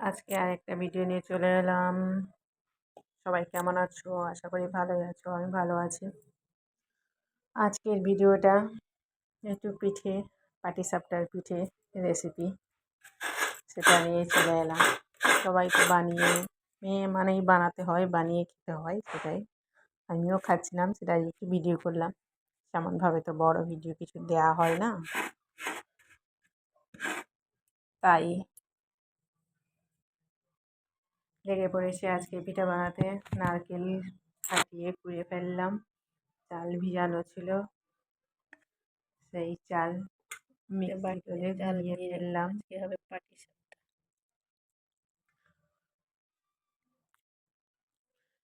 আজকে আর একটা ভিডিও নিয়ে চলে এলাম। সবাই কেমন আছো? আশা করি ভালোই আছো, আমি ভালো আছি। আজকের ভিডিওটা একটু পিঠে পাটিসাপটার পিঠে রেসিপি সেটা নিয়ে চলে এলাম। সবাইকে বানিয়ে, মেয়ে মানেই বানাতে হয়, বানিয়ে খেতে হয়, সেটাই। আমিও খাচ্ছিলাম, সেটাই একটু ভিডিও করলাম। তেমনভাবে তো বড় ভিডিও কিছু দেওয়া হয় না। তাই লেগে পড়েছে আজকে পিঠা বানাতে। নারকেল ফাটিয়ে কুড়িয়ে ফেললাম। চাল ভিজানো ছিল। সেই চাল মিক্সি করে গুলিয়ে ফেললাম। কীভাবে পাটি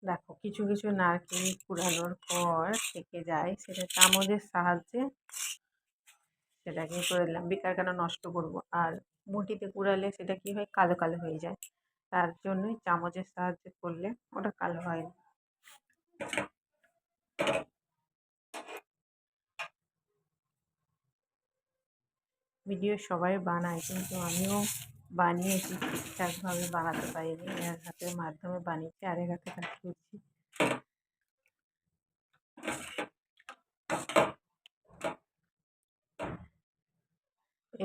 দেখো কিছু কিছু নারকেল কুড়ানোর পর থেকে যায় সেটা চামচের সাহায্যে সেটাকে করে দিলাম বেকার কেন নষ্ট করব? আর মুঠিতে কুড়ালে সেটা কী হয়? কালো কালো হয়ে যায়। তার জন্যই চামচের সাহায্যে করলে ওটা কালো হয়। না ভিডিও সবাই বানায়, কিন্তু আমিও বানিয়েছি ঠিকঠাকভাবে বানাতে পারিনি। এক হাতের মাধ্যমে বানিয়েছি, আরেক হাতে কাজ করছি।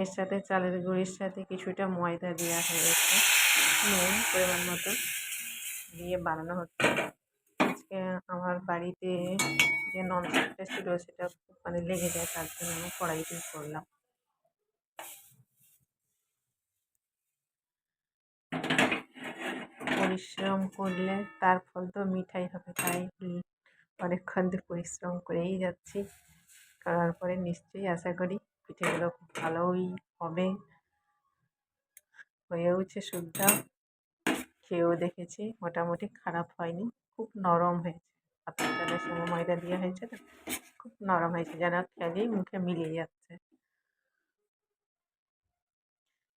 এর সাথে চালের গুঁড়ির সাথে কিছুটা ময়দা দেওয়া হয়েছে। নুন পরিমাণ মতো দিয়ে বানানো হচ্ছে। আজকে আমার বাড়িতে যে ননস্টিকটা ছিল সেটা মানে লেগে যায়, তার জন্য আমি কড়াইতেই করলাম। পরিশ্রম করলে তার ফল তো মিঠাই হবে, তাই অনেকক্ষণ ধরে পরিশ্রম করেই যাচ্ছি। করার পরে নিশ্চয়ই আশা করি পিঠেগুলো খুব ভালোই হবে হয়েওছে শুদ্ধা খেয়েও দেখেছি মোটামুটি খারাপ হয়নি। খুব নরম হয়েছে। পাতলা চালের সঙ্গে ময়দা দেওয়া হয়েছে তো খুব নরম হয়েছে যেন খেলেই মুখে মিলিয়ে যাচ্ছে।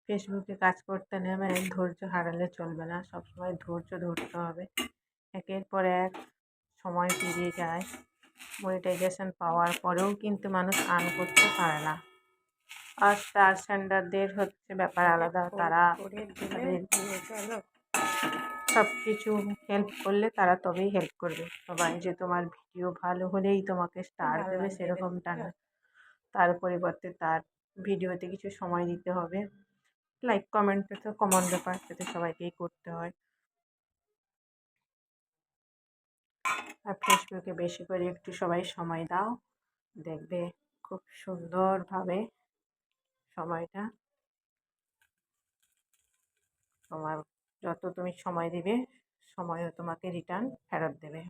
ফেসবুকে কাজ করতে নেমে ধৈর্য হারালে চলবে না সবসময় ধৈর্য ধরতে হবে। একের পর এক সময় পেরিয়ে যায়। মনিটাইজেশন পাওয়ার পরেও কিন্তু মানুষ আর্ন করতে পারে না। আর স্টার সেন্ডারদের হচ্ছে ব্যাপার আলাদা। তারা সব কিছু হেল্প করলে তারা তবেই হেল্প করবে। সবাই যে তোমার ভিডিও ভালো হলেই তোমাকে স্টার দেবে সেরকমটা না। তার পরিবর্তে তার ভিডিওতে কিছু সময় দিতে হবে। লাইক কমেন্টটা তো কমন ব্যাপার সেটা সবাইকেই করতে হয়। আর ফেসবুকে বেশি করে একটু সবাই সময় দাও। দেখবে খুব সুন্দরভাবে সময়টা তোমার যত তুমি সময় দিবে সময়ও তোমাকে রিটার্ন ফেরত দেবে।